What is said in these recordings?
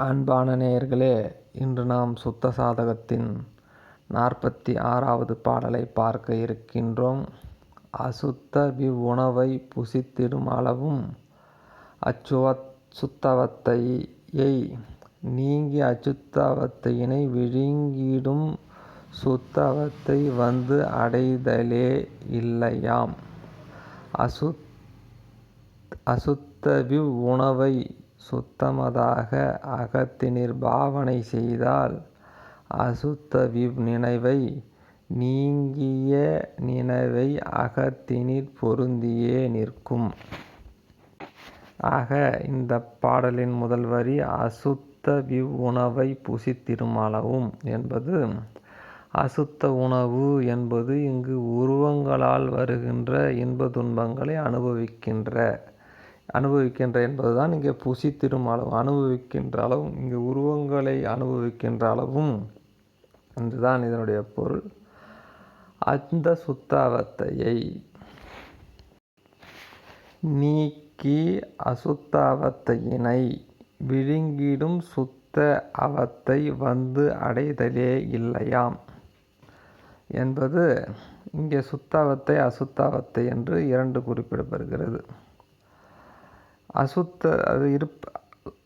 அன்பான நேயர்களே இன்று நாம் சுத்த சாதகத்தின் நாற்பத்தி ஆறாவது பாடலை பார்க்க இருக்கின்றோம். அசுத்த விவ்வுணவை புசித்திடும் அளவும் அச்சுவத் சுத்தவத்தையை நீங்கி அச்சுத்தவத்தையினை விழுங்கிடும் சுத்தவத்தை வந்து அடைதலே இல்லையாம். அசுத் அசுத்தவிவ் உணவை சுத்தமதாக அகத்தினிற் பாவனை செய்தால் அசுத்தவிவ் நினைவை நீங்கிய நினைவை அகத்தினிற் பொருந்தியே நிற்கும். ஆக இந்த பாடலின் முதல் வரி அசுத்தவிவ் உணவை புசித்திடும் என்பது அசுத்த உணவு என்பது இங்கு உருவங்களால் வருகின்ற இன்ப துன்பங்களை அனுபவிக்கின்ற அனுபவிக்கின்ற என்பதுதான் இங்கே புசித்திடும் அளவு. அனுபவிக்கின்ற அளவும் இங்கே உருவங்களை அனுபவிக்கின்ற அளவும் என்றுதான் இதனுடைய பொருள். அந்த சுத்தாவத்தையை நீக்கி அசுத்தாவத்தையினை விழுங்கிடும் சுத்த அவத்தை வந்து அடைதலே இல்லையாம் என்பது இங்கே சுத்தாவத்தை அசுத்தாவத்தை என்று இரண்டு குறிப்பிடப்படுகிறது. அசுத்த அது இருப்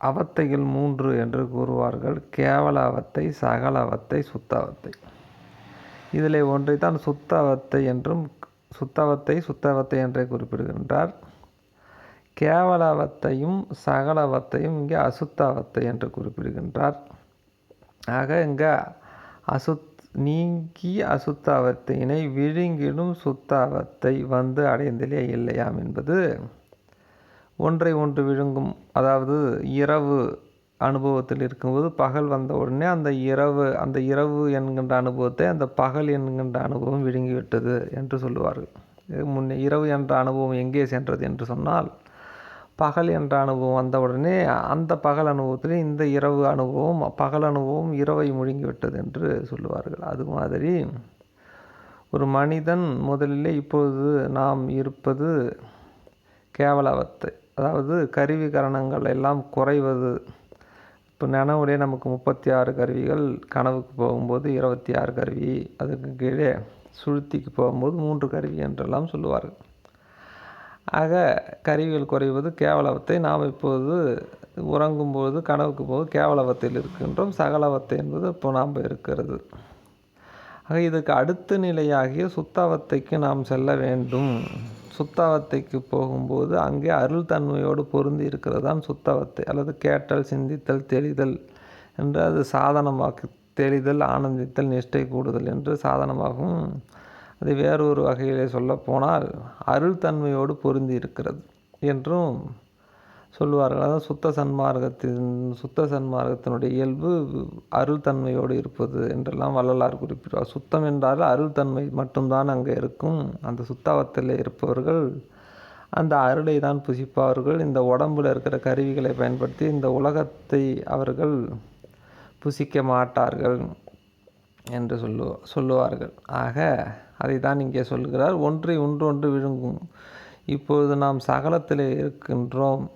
அவத்தைகள் மூன்று என்று கூறுவார்கள். கேவல அவத்தை சகல அவத்தை சுத்தவத்தை இதில் ஒன்றை தான் சுத்தாவத்தை என்றும் சுத்தவத்தை சுத்தவத்தை என்றே குறிப்பிடுகின்றார். கேவலவத்தையும் சகலவத்தையும் இங்கே அசுத்தாவத்தை என்று குறிப்பிடுகின்றார். ஆக இங்கே அசுத் நீங்கி அசுத்தாவத்தையினை விழுங்கிடும் சுத்தாவத்தை வந்து அடைந்தலே இல்லையாம் என்பது ஒன்றை ஒன்று விழுங்கும். அதாவது இரவு அனுபவத்தில் இருக்கும்போது பகல் வந்த உடனே அந்த இரவு அந்த இரவு என்கின்ற அனுபவத்தை அந்த பகல் என்கின்ற அனுபவம் விழுங்கிவிட்டது என்று சொல்லுவார்கள். முன்னே இரவு என்ற அனுபவம் எங்கே சென்றது என்று சொன்னால் பகல் என்ற அனுபவம் வந்தவுடனே அந்த பகல் அனுபவத்தில் இந்த இரவு அனுபவம் பகல் அனுபவம் இரவை முழுங்கிவிட்டது என்று சொல்லுவார்கள். அது மாதிரி ஒரு மனிதன் முதலிலே இப்பொழுது நாம் இருப்பது கேவலவத்தை அதாவது கருவி கரணங்கள் எல்லாம் குறைவது. இப்போ நனவுலே நமக்கு முப்பத்தி ஆறு கருவிகள் கனவுக்கு போகும்போது இருபத்தி ஆறு கருவி அதுக்கு கீழே சுழுத்திக்கு போகும்போது மூன்று கருவி என்றெல்லாம் சொல்லுவார்கள். ஆக கருவிகள் குறைவது கேவலவத்தை நாம் இப்போது உறங்கும்போது கனவுக்கு போது கேவலவத்தில் இருக்கின்றோம். சகலவத்தை என்பது இப்போ நாம் இருக்கிறது. ஆக இதுக்கு அடுத்த நிலையாகிய சுத்தாவத்தைக்கு நாம் செல்ல வேண்டும். சுத்தாவத்தைக்கு போகும்போது அங்கே அருள் தன்மையோடு பொருந்தி இருக்கிறதான் சுத்தாவத்தை. அல்லது கேட்டல் சிந்தித்தல் தெளிதல் என்று அது சாதனமாக்கு தெளிதல் ஆனந்தித்தல் நிஷ்டை கூடுதல் என்று சாதனமாகவும் அது வேறொரு வகையிலே சொல்லப்போனால் அருள் தன்மையோடு பொருந்தி இருக்கிறது என்றும் சொல்லுவார்கள். அதாவது சுத்த சன்மார்க்கத்தின் சுத்த சன்மார்க்கத்தினுடைய இயல்பு அருள் தன்மையோடு இருப்பது என்றெல்லாம் வள்ளலார் குறிப்பிடுவார். சுத்தம் என்றால் அருள் தன்மை மட்டும்தான் அங்கே இருக்கும். அந்த சுத்தாவத்தில் இருப்பவர்கள் அந்த அருளை தான் புசிப்பார்கள். இந்த உடம்பில் இருக்கிற கருவிகளை பயன்படுத்தி இந்த உலகத்தை அவர்கள் புசிக்க மாட்டார்கள் என்று சொல்லு சொல்லுவார்கள். ஆக அதை தான் இங்கே சொல்கிறார். ஒன்றை ஒன்று ஒன்று விழுங்கும். இப்பொழுது நாம் சகலத்தில் இருக்கின்றோம்.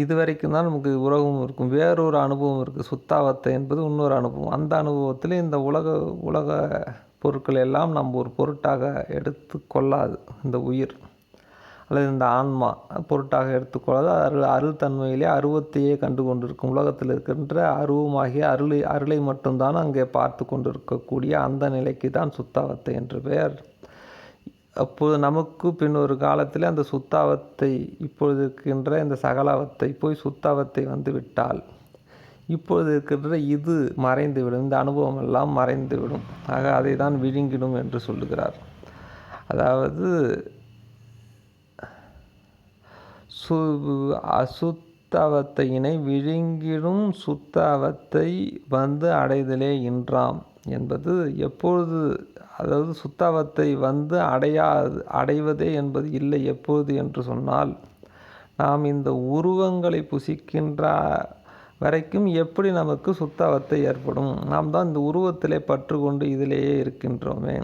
இதுவரைக்கும் தான் நமக்கு உலகம் இருக்கும். வேறொரு அனுபவம் இருக்குது சுத்தாவத்தை என்பது இன்னொரு அனுபவம். அந்த அனுபவத்தில் இந்த உலக உலக பொருட்கள் எல்லாம் நம்ம ஒரு பொருட்டாக எடுத்து கொள்ளாது. இந்த உயிர் அல்லது இந்த ஆன்மா பொருட்டாக எடுத்துக்கொள்ளாது அருள் அருள் தன்மையிலே அருவத்தையே கண்டு கொண்டிருக்கும். உலகத்தில் இருக்கின்ற அருவமாகிய அருளை அருளை மட்டும்தான் அங்கே பார்த்து கொண்டிருக்கக்கூடிய அந்த நிலைக்கு தான் சுத்தாவத்தை என்று பெயர் அப்போது நமக்கு பின் ஒரு காலத்தில் அந்த சுத்தாவத்தை இப்பொழுது இருக்கின்ற இந்த சகலாவத்தை போய் சுத்தாவத்தை வந்து விட்டால் இப்பொழுது இருக்கின்ற இது மறைந்துவிடும் இந்த அனுபவம் எல்லாம் மறைந்துவிடும். ஆக அதை தான் விழுங்கிடும் என்று சொல்லுகிறார். அதாவது சு அசுத்தவத்தையினை விழுங்கிடும் சுத்தாவத்தை வந்து அடைதலே இன்றாம். என்பது எப்பொழுது அதாவது சுத்தாவத்தை வந்து அடையாது அடைவதே என்பது இல்லை எப்பொழுது என்று சொன்னால் நாம் இந்த உருவங்களை புசிக்கின்ற வரைக்கும் எப்படி நமக்கு சுத்தாவத்தை ஏற்படும்? நாம் தான் இந்த உருவத்திலே பற்று கொண்டு இதிலேயே இருக்கின்றோமே.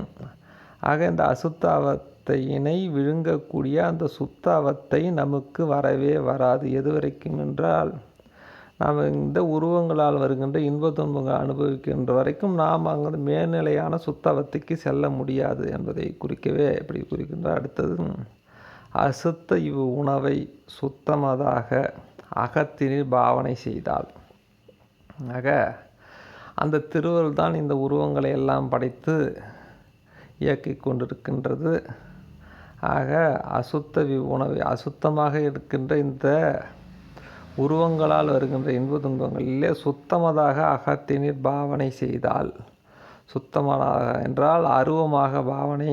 ஆக இந்த அசுத்தாவத்தையினை விழுங்கக்கூடிய அந்த சுத்தாவத்தை நமக்கு வரவே வராது. எது வரைக்கும் என்றால் நாம் இந்த உருவங்களால் வருகின்ற இன்ப துன்பங்கள் அனுபவிக்கின்ற வரைக்கும் நாம் அங்கே மேல்நிலையான சுத்தவத்துக்கு செல்ல முடியாது என்பதை குறிக்கவே இப்படி குறிக்கின்ற அடுத்தது அசுத்த இவ் உணவை சுத்தமதாக அகத்தினில் பாவனை செய்தால். ஆக அந்த திருவருள் தான் இந்த உருவங்களை எல்லாம் படைத்து இயக்கி கொண்டிருக்கின்றது. ஆக அசுத்த உணவை அசுத்தமாக இருக்கின்ற இந்த உருவங்களால் வருகின்ற இன்ப துன்பங்களிலே சுத்தமதாக அகத்தினில் பாவனை செய்தால் சுத்தமாக என்றால் அருவமாக பாவனை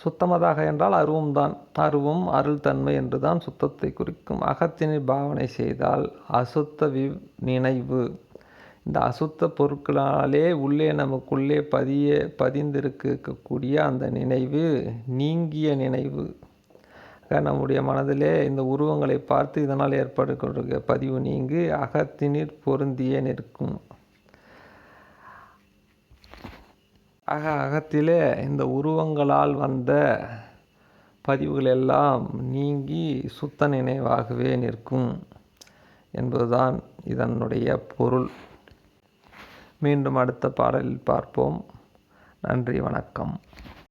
சுத்தமதாக என்றால் அருவம்தான் அருவம் அருள் தன்மை என்று தான் சுத்தத்தை குறிக்கும். அகத்தினில் பாவனை செய்தால் அசுத்த வி நினைவு. இந்த அசுத்த பொருட்களாலே உள்ளே நமக்குள்ளே பதிய பதிந்திருக்கக்கூடிய அந்த நினைவு நீங்கிய நினைவு. நம்முடைய மனதிலே இந்த உருவங்களை பார்த்து இதனால் ஏற்படுகிற பதிவு நீங்கி அகத்தினிற் பொருந்தியே நிற்கும். ஆக அகத்திலே இந்த உருவங்களால் வந்த பதிவுகள் எல்லாம் நீங்கி சுத்த நினைவாகவே நிற்கும் என்பதுதான் இதனுடைய பொருள். மீண்டும் அடுத்த பாடலில் பார்ப்போம். நன்றி வணக்கம்.